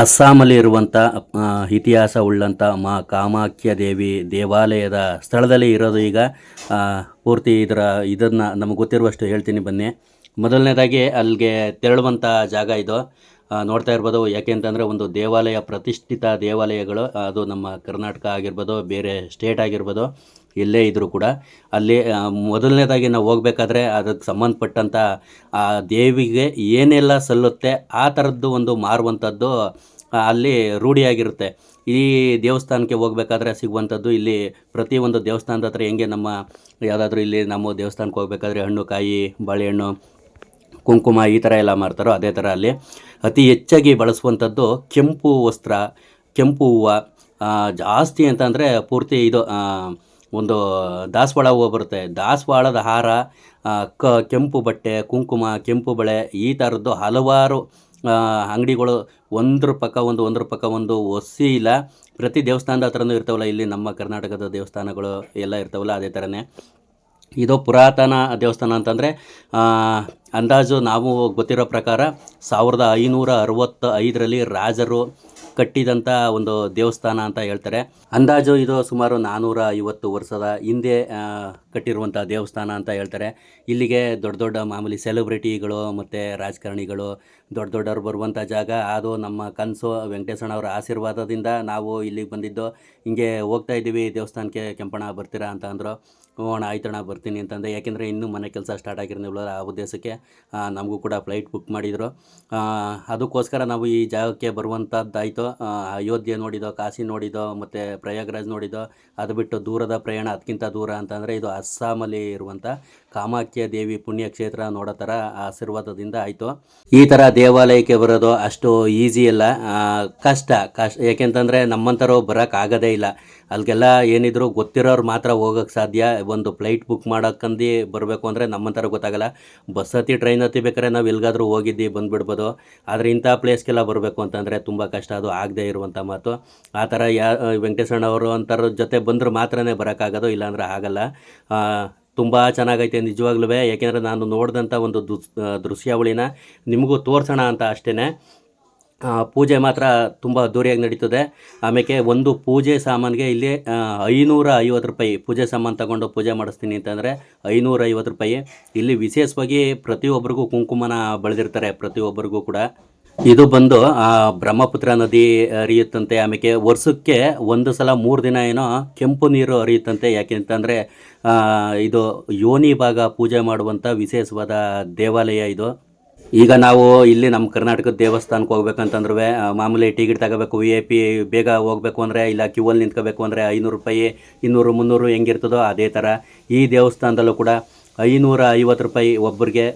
ಅಸ್ಸಾಮಲ್ಲಿ ಇರುವಂಥ ಇತಿಹಾಸ ಉಳ್ಳಂಥ ಮಾ ಕಾಮಾಖ್ಯ ದೇವಿ ದೇವಾಲಯದ ಸ್ಥಳದಲ್ಲಿ ಇರೋದು ಈಗ. ಪೂರ್ತಿ ಇದರ, ಇದನ್ನು ನಮಗೆ ಗೊತ್ತಿರುವಷ್ಟು ಹೇಳ್ತೀನಿ ಬನ್ನಿ. ಮೊದಲನೇದಾಗಿ ಅಲ್ಲಿಗೆ ತೆರಳುವಂಥ ಜಾಗ ಇದು. ನೋಡ್ತಾ ಇರ್ಬೋದು, ಯಾಕೆ ಅಂತಂದರೆ ಒಂದು ದೇವಾಲಯ, ಪ್ರತಿಷ್ಠಿತ ದೇವಾಲಯಗಳು, ಅದು ನಮ್ಮ ಕರ್ನಾಟಕ ಆಗಿರ್ಬೋದು, ಬೇರೆ ಸ್ಟೇಟ್ ಆಗಿರ್ಬೋದು. ಎಲ್ಲೇ ಇದ್ದರೂ ಕೂಡ ಅಲ್ಲಿ ಮೊದಲನೇದಾಗಿ ನಾವು ಹೋಗ್ಬೇಕಾದ್ರೆ ಅದಕ್ಕೆ ಸಂಬಂಧಪಟ್ಟಂಥ ಆ, ದೇವಿಗೆ ಏನೆಲ್ಲ ಸಲ್ಲುತ್ತೆ ಆ ಥರದ್ದು ಒಂದು ಮಾರುವಂಥದ್ದು ಅಲ್ಲಿ ರೂಢಿಯಾಗಿರುತ್ತೆ ಈ ದೇವಸ್ಥಾನಕ್ಕೆ ಹೋಗ್ಬೇಕಾದ್ರೆ ಸಿಗುವಂಥದ್ದು ಇಲ್ಲಿ ಪ್ರತಿಯೊಂದು ದೇವಸ್ಥಾನದ ಹತ್ರ ಹೆಂಗೆ ನಮ್ಮ, ಯಾವುದಾದ್ರೂ ಇಲ್ಲಿ ನಮ್ಮ ದೇವಸ್ಥಾನಕ್ಕೆ ಹೋಗ್ಬೇಕಾದ್ರೆ ಹಣ್ಣು, ಕಾಯಿ, ಬಾಳೆಹಣ್ಣು, ಕುಂಕುಮ ಈ ಥರ ಎಲ್ಲ ಮಾಡ್ತಾರೋ ಅದೇ ಥರ ಅಲ್ಲಿ ಅತಿ ಹೆಚ್ಚಾಗಿ ಬಳಸುವಂಥದ್ದು ಕೆಂಪು ವಸ್ತ್ರ, ಕೆಂಪು ಹೂವು ಜಾಸ್ತಿ ಅಂತಂದರೆ ಪೂರ್ತಿ ಇದು ಒಂದು ದಾಸವಾಳ ಹೂವು ಬರುತ್ತೆ. ದಾಸವಾಳದ ಹಾರ ಕ, ಕೆಂಪು ಬಟ್ಟೆ, ಕುಂಕುಮ, ಕೆಂಪು ಬಳೆ ಈ ಥರದ್ದು ಹಲವಾರು ಅಂಗಡಿಗಳು ಒಂದ್ರ ಪಕ್ಕ ಒಂದು, ಒಂದ್ರ ಪಕ್ಕ ಒಂದು ಒಸಿ ಇಲ್ಲ. ಪ್ರತಿ ದೇವಸ್ಥಾನದ ಹತ್ರನೂ ಇರ್ತಾವಲ್ಲ, ಇಲ್ಲಿ ನಮ್ಮ ಕರ್ನಾಟಕದ ದೇವಸ್ಥಾನಗಳು ಎಲ್ಲ ಇರ್ತಾವಲ್ಲ, ಅದೇ ಥರನೇ ಇದು ಪುರಾತನ ದೇವಸ್ಥಾನ ಅಂತಂದರೆ ಅಂದಾಜು ನಾವು ಗೊತ್ತಿರೋ ಪ್ರಕಾರ ಸಾವಿರದ ಐನೂರ ಅರವತ್ತ ಐದರಲ್ಲಿ ರಾಜರು ಕಟ್ಟಿದಂಥ ಒಂದು ದೇವಸ್ಥಾನ ಅಂತ ಹೇಳ್ತಾರೆ. ಅಂದಾಜು ಇದು ಸುಮಾರು ನಾನ್ನೂರ ಐವತ್ತು ವರ್ಷದ ಹಿಂದೆ ಕಟ್ಟಿರುವಂಥ ದೇವಸ್ಥಾನ ಅಂತ ಹೇಳ್ತಾರೆ. ಇಲ್ಲಿಗೆ ದೊಡ್ಡ ದೊಡ್ಡ ಮಾಮೂಲಿ ಸೆಲೆಬ್ರಿಟಿಗಳು ಮತ್ತು ರಾಜಕಾರಣಿಗಳು ದೊಡ್ಡ ದೊಡ್ಡವ್ರು ಬರುವಂಥ ಜಾಗ. ಅದು ನಮ್ಮ ಕನಸು. ವೆಂಕಟೇಶಣ್ಣವರ ಆಶೀರ್ವಾದದಿಂದ ನಾವು ಇಲ್ಲಿಗೆ ಬಂದಿದ್ದು. ಹಿಂಗೆ ಹೋಗ್ತಾ ಇದ್ದೀವಿ. ದೇವಸ್ಥಾನಕ್ಕೆ ಕೆಂಪಣ್ಣ ಬರ್ತೀರಾ ಅಂತ ಅಂದರು. ಹ್ಞೂ ಅಣ್ಣ ಆಯ್ತಣ್ಣ ಬರ್ತೀನಿ ಅಂತಂದೆ. ಯಾಕೆಂದರೆ ಇನ್ನೂ ಮನೆ ಕೆಲಸ ಸ್ಟಾರ್ಟ್ ಆಗಿರಲಿಲ್ಲ ಆ ಉದ್ದೇಶಕ್ಕೆ ನಮಗೂ ಕೂಡ ಫ್ಲೈಟ್ ಬುಕ್ ಮಾಡಿದರು. ಅದಕ್ಕೋಸ್ಕರ ನಾವು ಈ ಜಾಗಕ್ಕೆ ಬರುವಂಥದ್ದಾಯಿತು ಅಯೋಧ್ಯೆ ನೋಡಿದೋ ಕಾಶಿ ನೋಡಿದೋ ಮತ್ತು ಪ್ರಯಾಗ್ರಾಜ್ ನೋಡಿದೋ ಅದು ಬಿಟ್ಟು ದೂರದ ಪ್ರಯಾಣ ಅದಕ್ಕಿಂತ ದೂರ ಅಂತಂದರೆ ಇದು ಅಸ್ಸಾಮಲ್ಲಿ ಇರುವಂಥ ಕಾಮಾಖ್ಯ ದೇವಿ ಪುಣ್ಯಕ್ಷೇತ್ರ ನೋಡೋ ಥರ ಆಶೀರ್ವಾದದಿಂದ ಆಯಿತು. ಈ ಥರ ದೇವಾಲಯಕ್ಕೆ ಬರೋದು ಅಷ್ಟು ಈಸಿ ಅಲ್ಲ. ಕಷ್ಟ ಕಷ್ಟ ಏಕೆಂತಂದರೆ ನಮ್ಮಂಥವ್ರು ಬರೋಕ್ಕಾಗೋದೇ ಇಲ್ಲ. ಅಲ್ಲಿಗೆಲ್ಲ ಏನಿದ್ರು ಗೊತ್ತಿರೋರು ಮಾತ್ರ ಹೋಗೋಕ್ಕೆ ಸಾಧ್ಯ. ಒಂದು ಫ್ಲೈಟ್ ಬುಕ್ ಮಾಡೋಕ್ಕಂದು ಬರಬೇಕು ಅಂದರೆ ನಮ್ಮಂಥರ ಗೊತ್ತಾಗಲ್ಲ. ಬಸ್ ಹತ್ತಿ ಟ್ರೈನ್ ಹತ್ತಿ ಬೇಕಾದ್ರೆ ನಾವು ಎಲ್ಲಿಗಾದ್ರೂ ಹೋಗಿದ್ದು ಬಂದುಬಿಡ್ಬೋದು. ಆದರೆ ಇಂಥ ಪ್ಲೇಸ್ಗೆಲ್ಲ ಬರಬೇಕು ಅಂತಂದರೆ ತುಂಬ ಕಷ್ಟ. ಅದು ಆಗದೇ ಇರುವಂಥ ಮಾತು. ಆ ಥರ ಯಾ ವೆಂಕಟೇಶಣ್ಣವರು ಅಂಥವ್ರ ಜೊತೆ ಬಂದರೂ ಮಾತ್ರನೇ ಬರೋಕ್ಕಾಗೋದು ಇಲ್ಲಾಂದ್ರೆ ಆಗಲ್ಲ. ತುಂಬ ಚೆನ್ನಾಗೈತೆ ನಿಜವಾಗ್ಲೂ ಯಾಕೆಂದರೆ ನಾನು ನೋಡಿದಂಥ ಒಂದು ದೃಶ್ಯಾವಳಿನ ನಿಮಗೂ ತೋರಿಸೋಣ ಅಂತ ಅಷ್ಟೇ ಪೂಜೆ ಮಾತ್ರ ತುಂಬ ಅದ್ದೂರಿಯಾಗಿ ನಡೀತದೆ. ಆಮೇಲೆ ಒಂದು ಪೂಜೆ ಸಾಮಾನಿಗೆ ಇಲ್ಲಿ ಐನೂರ ಐವತ್ತು ರೂಪಾಯಿ ಪೂಜೆ ಸಾಮಾನು ತಗೊಂಡು ಪೂಜೆ ಮಾಡಿಸ್ತೀನಿ ಅಂತಂದರೆ ಐನೂರ ಐವತ್ತು ರೂಪಾಯಿ. ಇಲ್ಲಿ ವಿಶೇಷವಾಗಿ ಪ್ರತಿಯೊಬ್ಬರಿಗೂ ಕುಂಕುಮನ ಬೆಳೆದಿರ್ತಾರೆ, ಪ್ರತಿಯೊಬ್ಬರಿಗೂ ಕೂಡ. ಇದು ಬಂದು ಆ, ಬ್ರಹ್ಮಪುತ್ರ ನದಿ ಹರಿಯುತ್ತಂತೆ. ಆಮೇಲೆ ವರ್ಷಕ್ಕೆ ಒಂದು ಸಲ ಮೂರು ದಿನ ಏನೋ ಕೆಂಪು ನೀರು ಹರಿಯುತ್ತಂತೆ. ಯಾಕೆಂತಂದರೆ ಇದು ಯೋನಿ ಭಾಗ ಪೂಜೆ ಮಾಡುವಂಥ ವಿಶೇಷವಾದ ದೇವಾಲಯ ಇದು. ಈಗ ನಾವು ಇಲ್ಲಿ ನಮ್ಮ ಕರ್ನಾಟಕದ ದೇವಸ್ಥಾನಕ್ಕೆ ಹೋಗ್ಬೇಕಂತಂದ್ರೂ ಮಾಮೂಲಿ ಟಿಕೆಟ್ ತಗೋಬೇಕು ವಿ ಐ ಪಿ ಬೇಗ ಹೋಗ್ಬೇಕು ಅಂದರೆ ಇಲ್ಲ ಕ್ಯೂ ಅಲ್ಲಿ ನಿಂತ್ಕೋಬೇಕು ಅಂದರೆ ಐನೂರು ರೂಪಾಯಿ ಇನ್ನೂರು ಮುನ್ನೂರು ಹೆಂಗಿರ್ತದೋ ಅದೇ ಥರ. ಈ ದೇವಸ್ಥಾನದಲ್ಲೂ ಕೂಡ ಐನೂರ ಐವತ್ತು ರೂಪಾಯಿ ಒಬ್ಬರಿಗೆ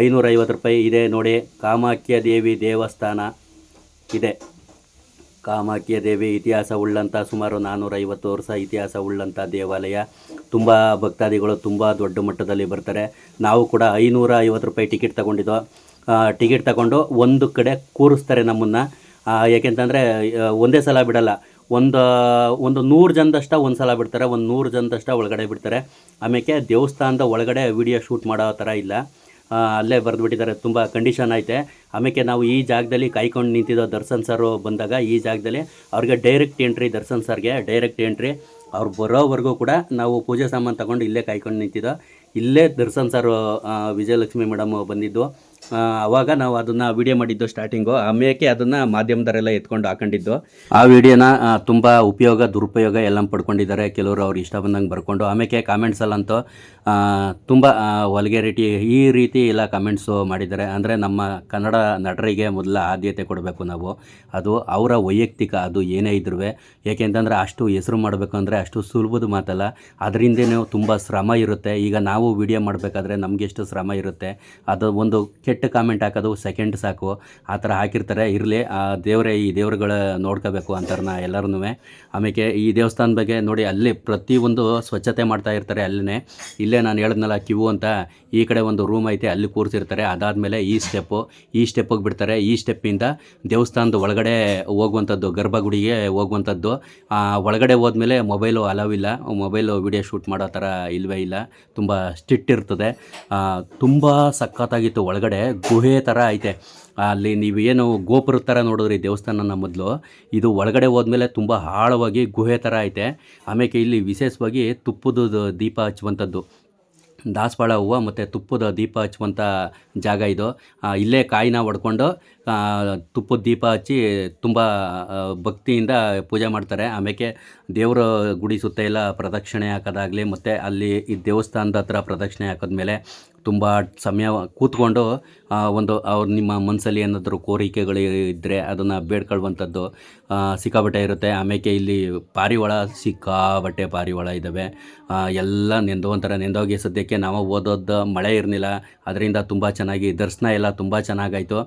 ಐನೂರ ಐವತ್ತು ರೂಪಾಯಿ ಇದೆ ನೋಡಿ. ಕಾಮಾಖ್ಯ ದೇವಿ ದೇವಸ್ಥಾನ ಇದೆ. ಕಾಮಾಖ್ಯ ದೇವಿ ಇತಿಹಾಸ ಉಳ್ಳಂಥ ಸುಮಾರು ನಾನ್ನೂರ ಐವತ್ತು ವರ್ಷ ಇತಿಹಾಸ ಉಳ್ಳಂಥ ದೇವಾಲಯ. ತುಂಬ ಭಕ್ತಾದಿಗಳು ತುಂಬ ದೊಡ್ಡ ಮಟ್ಟದಲ್ಲಿ ಬರ್ತಾರೆ. ನಾವು ಕೂಡ ಐನೂರ ಐವತ್ತು ರೂಪಾಯಿ ಟಿಕೆಟ್ ತಗೊಂಡಿದ್ದೋ ಟಿಕೆಟ್ ತಗೊಂಡು ಒಂದು ಕಡೆ ಕೂರಿಸ್ತಾರೆ ನಮ್ಮನ್ನು. ಯಾಕೆಂತಂದರೆ ಒಂದೇ ಸಲ ಬಿಡಲ್ಲ. ಒಂದು ಒಂದು ನೂರು ಜನದಷ್ಟ ಒಂದು ಸಲ ಬಿಡ್ತಾರೆ, ಒಂದು ನೂರು ಜನದಷ್ಟ ಒಳಗಡೆ ಬಿಡ್ತಾರೆ. ಆಮೇಲೆ ದೇವಸ್ಥಾನದ ಒಳಗಡೆ ವಿಡಿಯೋ ಶೂಟ್ ಮಾಡೋ ಥರ ಇಲ್ಲ. ಅಲ್ಲೇ ಬರೆದ್ಬಿಟ್ಟಿದ್ದಾರೆ. ತುಂಬ ಕಂಡೀಷನ್ ಐತೆ. ಆಮೇಲೆ ನಾವು ಈ ಜಾಗದಲ್ಲಿ ಕಾಯ್ಕೊಂಡು ನಿಂತಿದ್ದೋ ದರ್ಶನ್ ಸರ್ ಬಂದಾಗ ಈ ಜಾಗದಲ್ಲಿ ಅವ್ರಿಗೆ ಡೈರೆಕ್ಟ್ ಎಂಟ್ರಿ ದರ್ಶನ್ ಸರ್ಗೆ ಡೈರೆಕ್ಟ್ ಎಂಟ್ರಿ ಅವ್ರು ಬರೋವರೆಗೂ ಕೂಡ ನಾವು ಪೂಜೆ ಸಾಮಾನು ತಗೊಂಡು ಇಲ್ಲೇ ಕಾಯ್ಕೊಂಡು ನಿಂತಿದ್ದೋ. ಇಲ್ಲೇ ದರ್ಶನ್ ಸರ್ ವಿಜಯಲಕ್ಷ್ಮಿ ಮೇಡಮ್ ಬಂದಿದ್ದು. ಆ, ಅವಾಗ ನಾವು ಅದನ್ನು ವಿಡಿಯೋ ಮಾಡಿದ್ದು ಸ್ಟಾರ್ಟಿಂಗು ಆಮೇಲೆ ಅದನ್ನು ಮಾಧ್ಯಮದವರೆಲ್ಲ ಎತ್ಕೊಂಡು ಹಾಕೊಂಡಿದ್ದು. ಆ ವಿಡಿಯೋನ ತುಂಬ ಉಪಯೋಗ ದುರುಪಯೋಗ ಎಲ್ಲ ಪಡ್ಕೊಂಡಿದ್ದಾರೆ. ಕೆಲವರು ಅವ್ರು ಇಷ್ಟ ಬಂದಂಗೆ ಬರ್ಕೊಂಡು. ಆಮೇಲೆ ಕಾಮೆಂಟ್ಸಲ್ಲಂತೂ ತುಂಬ ವಲ್ಗೇರಿಟಿ ಈ ರೀತಿ ಎಲ್ಲ ಕಮೆಂಟ್ಸು ಮಾಡಿದ್ದಾರೆ. ಅಂದರೆ ನಮ್ಮ ಕನ್ನಡ ನಟರಿಗೆ ಮೊದಲ ಆದ್ಯತೆ ಕೊಡಬೇಕು ನಾವು. ಅದು ಅವರ ವೈಯಕ್ತಿಕ ಅದು ಏನೇ ಇದ್ರೂ ಏಕೆಂತಂದರೆ ಅಷ್ಟು ಹೆಸರು ಮಾಡಬೇಕು ಅಂದರೆ ಅಷ್ಟು ಸುಲಭದ ಮಾತಲ್ಲ. ಅದರಿಂದನೇ ತುಂಬ ಶ್ರಮ ಇರುತ್ತೆ. ಈಗ ನಾವು ವಿಡಿಯೋ ಮಾಡಬೇಕಾದ್ರೆ ನಮಗೆ ಎಷ್ಟು ಶ್ರಮ ಇರುತ್ತೆ. ಅದು ಒಂದು ಕೆಟ್ಟ ಕಾಮೆಂಟ್ ಹಾಕೋದು ಸೆಕೆಂಡ್ ಸಾಕು. ಆ ಥರ ಹಾಕಿರ್ತಾರೆ. ಇರಲಿ, ಆ ದೇವರೇ, ಈ ದೇವ್ರುಗಳ ನೋಡ್ಕೋಬೇಕು ಅಂತಾರನ್ನ ಎಲ್ಲರೂ ಆಮೇಲೆ ಈ ದೇವಸ್ಥಾನದ ಬಗ್ಗೆ ನೋಡಿ, ಅಲ್ಲಿ ಪ್ರತಿಯೊಂದು ಸ್ವಚ್ಛತೆ ಮಾಡ್ತಾ ಇರ್ತಾರೆ ಅಲ್ಲೇ ಇಲ್ಲೇ ನಾನು ಹೇಳಿದ್ನಲ್ಲ, ಕಿವು ಅಂತ ಈ ಕಡೆ ಒಂದು ರೂಮ್ ಐತೆ, ಅಲ್ಲಿ ಕೂರಿಸಿರ್ತಾರೆ. ಅದಾದಮೇಲೆ ಈ ಸ್ಟೆಪ್ಪು ಈ ಸ್ಟೆಪ್ಪಿಗೆ ಬಿಡ್ತಾರೆ. ಈ ಸ್ಟೆಪ್ಪಿಂದ ದೇವಸ್ಥಾನದ ಒಳಗಡೆ ಹೋಗುವಂಥದ್ದು, ಗರ್ಭಗುಡಿಗೆ ಹೋಗುವಂಥದ್ದು. ಒಳಗಡೆ ಹೋದ್ಮೇಲೆ ಮೊಬೈಲು ಅಲವ್ ಇಲ್ಲ. ಮೊಬೈಲು ವಿಡಿಯೋ ಶೂಟ್ ಮಾಡೋ ಥರ ಇಲ್ಲವೇ ಇಲ್ಲ. ತುಂಬ ಸ್ಟ್ರಿಕ್ಟ್ ಇರ್ತದೆ. ತುಂಬ ಸಖತ್ತಾಗಿತ್ತು ಒಳಗಡೆ. ಗುಹೆ ಥರ ಐತೆ. ಅಲ್ಲಿ ನೀವು ಏನು ಗೋಪುರ ಥರ ನೋಡಿದ್ರಿ, ದೇವಸ್ಥಾನನ ಮೊದಲು. ಇದು ಒಳಗಡೆ ಹೋದ್ಮೇಲೆ ತುಂಬ ಆಳವಾಗಿ ಗುಹೆ ಥರ ಐತೆ. ಆಮೇಲೆ ಇಲ್ಲಿ ವಿಶೇಷವಾಗಿ ತುಪ್ಪದ ದೀಪ ಹಚ್ಚುವಂಥದ್ದು. ದಾಸವಾಳ ಹೂವು ಮತ್ತು ತುಪ್ಪದ ದೀಪ ಹಚ್ಚುವಂಥ ಜಾಗ ಇದು. ಇಲ್ಲೇ ಕಾಯಿನ ಹೊಡ್ಕೊಂಡು ತುಪ್ಪದ ದೀಪ ಹಚ್ಚಿ ತುಂಬ ಭಕ್ತಿಯಿಂದ ಪೂಜೆ ಮಾಡ್ತಾರೆ. ಆಮೇಲೆ ದೇವರ ಗುಡಿ ಸುತ್ತ ಎಲ್ಲ ಪ್ರದಕ್ಷಿಣೆ ಹಾಕೋದಾಗಲಿ, ಮತ್ತು ಅಲ್ಲಿ ಈ ದೇವಸ್ಥಾನದ ಹತ್ರ ಪ್ರದಕ್ಷಿಣೆ ಹಾಕಿದ್ಮೇಲೆ ತುಂಬ ಸಮಯ ಕೂತ್ಕೊಂಡು ಒಂದು ಅವ್ರು ನಿಮ್ಮ ಮನಸ್ಸಲ್ಲಿ ಏನಾದರೂ ಕೋರಿಕೆಗಳು ಇದ್ದರೆ ಅದನ್ನು ಬೇಡ್ಕೊಳ್ಳುವಂಥದ್ದು ಸಿಕ್ಕಾಬಟ್ಟೆ ಇರುತ್ತೆ. ಆಮೇಲೆ ಇಲ್ಲಿ ಪಾರಿವಾಳ ಸಿಕ್ಕಾಬಟ್ಟೆ ಪಾರಿವಾಳ ಇದ್ದಾವೆ ಎಲ್ಲ ನೆಂದು, ಒಂಥರ ನೆಂದೋಗಿ ಸದ್ಯಕ್ಕೆ ನಾವು ಓದೋದು ಮಳೆ ಇರಲಿಲ್ಲ. ಅದರಿಂದ ತುಂಬ ಚೆನ್ನಾಗಿ, ದರ್ಶನ ಎಲ್ಲ ತುಂಬ ಚೆನ್ನಾಗಾಯಿತು.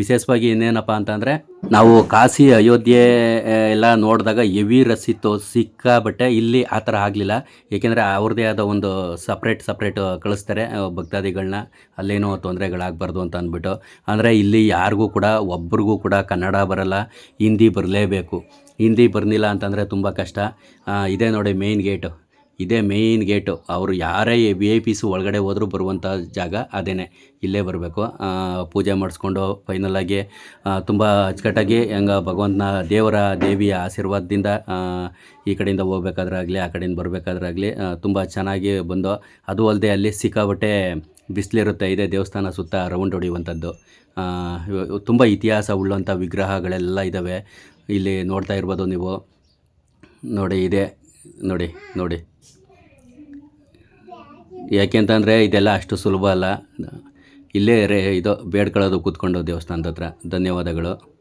ವಿಶೇಷವಾಗಿ ಇನ್ನೇನಪ್ಪ ಅಂತಂದರೆ ನಾವು ಕಾಶಿ, ಅಯೋಧ್ಯೆ ಎಲ್ಲ ನೋಡಿದಾಗ ಹೆವಿ ರಸ್ ಇತ್ತು ಸಿಕ್ಕಾಬಟ್ಟೆ ಇಲ್ಲಿ ಆ ಥರ ಆಗಲಿಲ್ಲ. ಏಕೆಂದರೆ ಅವ್ರದ್ದೇ ಆದ ಒಂದು ಸಪ್ರೇಟ್ ಸಪ್ರೇಟ್ ಕಳಿಸ್ತಾರೆ ಭಕ್ತಾದಿಗಳನ್ನ ಅಲ್ಲೇನೋ ತೊಂದರೆಗಳಾಗಬಾರ್ದು ಅಂತ ಅಂದ್ಬಿಟ್ಟು. ಅಂದರೆ ಇಲ್ಲಿ ಯಾರಿಗೂ ಕೂಡ, ಒಬ್ರಿಗೂ ಕೂಡ ಕನ್ನಡ ಬರಲ್ಲ, ಹಿಂದಿ ಬರಲೇಬೇಕು. ಹಿಂದಿ ಬರಲಿಲ್ಲ ಅಂತಂದರೆ ತುಂಬ ಕಷ್ಟ. ಇದೇ ನೋಡಿ ಮೇಯ್ನ್ ಗೇಟು ಇದೇ ಮೇಯ್ನ್ ಗೇಟು ಅವರು ಯಾರೇ ವಿ ಐ ಪಿಸು ಒಳಗಡೆ ಹೋದರೂ ಬರುವಂಥ ಜಾಗ ಅದೇ ಇಲ್ಲೇ ಬರಬೇಕು. ಪೂಜೆ ಮಾಡಿಸ್ಕೊಂಡು ಫೈನಲಾಗಿ ತುಂಬ ಅಚ್ಚುಕಟ್ಟಾಗಿ ಹೆಂಗೆ ಭಗವಂತನ ದೇವರ ದೇವಿಯ ಆಶೀರ್ವಾದದಿಂದ ಈ ಕಡೆಯಿಂದ ಹೋಗ್ಬೇಕಾದ್ರಾಗಲಿ, ಆ ಕಡೆಯಿಂದ ಬರಬೇಕಾದ್ರಾಗಲಿ ತುಂಬ ಚೆನ್ನಾಗಿ ಬಂದು, ಅದು ಅಲ್ಲದೆ ಅಲ್ಲಿ ಸಿಕ್ಕಾಬಟ್ಟೆ ಬಿಸಿಲಿರುತ್ತೆ. ಇದೇ ದೇವಸ್ಥಾನ ಸುತ್ತ ರೌಂಡ್ ಹೊಡೆಯುವಂಥದ್ದು. ತುಂಬ ಇತಿಹಾಸ ಉಳ್ಳಂಥ ವಿಗ್ರಹಗಳೆಲ್ಲ ಇದ್ದಾವೆ ಇಲ್ಲಿ ನೋಡ್ತಾ ಇರ್ಬೋದು ನೀವು. ನೋಡಿ, ಇದೆ. ನೋಡಿ ನೋಡಿ. ಯಾಕೆಂತಂದರೆ ಇದೆಲ್ಲ ಅಷ್ಟು ಸುಲಭ ಅಲ್ಲ. ಇಲ್ಲೇ ರೇ ಇದು ಬೇಡ್ಕೊಳ್ಳೋದು ಕೂತ್ಕೊಂಡು ದೇವಸ್ಥಾನದ ಹತ್ರ. ಧನ್ಯವಾದಗಳು.